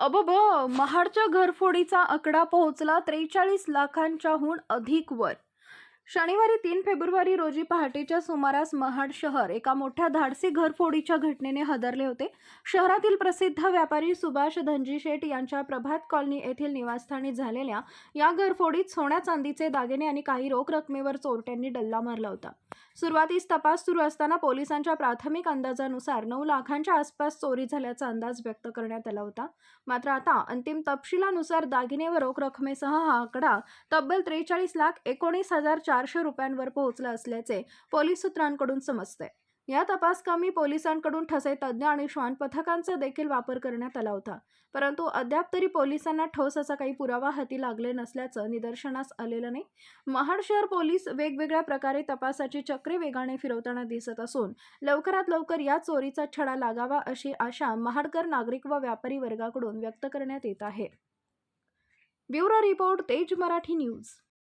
अबब महाडच्या घरफोडीचा आकडा पोहोचला त्रेचाळीस लाखांच्याहून अधिक वर. शनिवारी तीन फेब्रुवारी रोजी पहाटेच्या सुमारास महाड शहर एका मोठ्या धाडसी घरफोडीच्या घटनेने हादरले होते. शहरातील प्रसिद्ध व्यापारी सुभाष धनजी शेठ यांच्या प्रभात कॉलनी येथील निवासस्थानी झालेल्या या घरफोडीत सोन्या चांदीचे दागिने आणि काही रोख रकमेवर चोरट्यांनी डल्ला मारला होता. सुरुवातीस तपास सुरू असताना पोलिसांच्या प्राथमिक अंदाजानुसार नऊ लाखांच्या आसपास चोरी झाल्याचा अंदाज व्यक्त करण्यात आला होता. मात्र आता अंतिम तपशिलानुसार दागिने व रोख रकमेसह हा आकडा तब्बल त्रेचाळीस लाख एकोणीस हजार चारशे रुपयांवर पोहोचला असल्याचे पोलीस सूत्रांकडून समजते या तपासकामी पोलिसांकडून ठसे तज्ज्ञ आणि श्वान पथकांचा देखील वापर करण्यात आला होता. परंतु अद्याप तरी पोलिसांना ठोस असा काही पुरावा हाती लागले नसल्याचं निदर्शनास आलेलं नाही. महाड शहर पोलीस वेगवेगळ्या प्रकारे तपासाची चक्रे वेगाने फिरवताना दिसत असून लवकरात लवकर या चोरीचा छडा लागावा अशी आशा महाडकर नागरिक व व्यापारी वर्गाकडून व्यक्त करण्यात येत आहे. ब्युरो रिपोर्ट तेज मराठी न्यूज.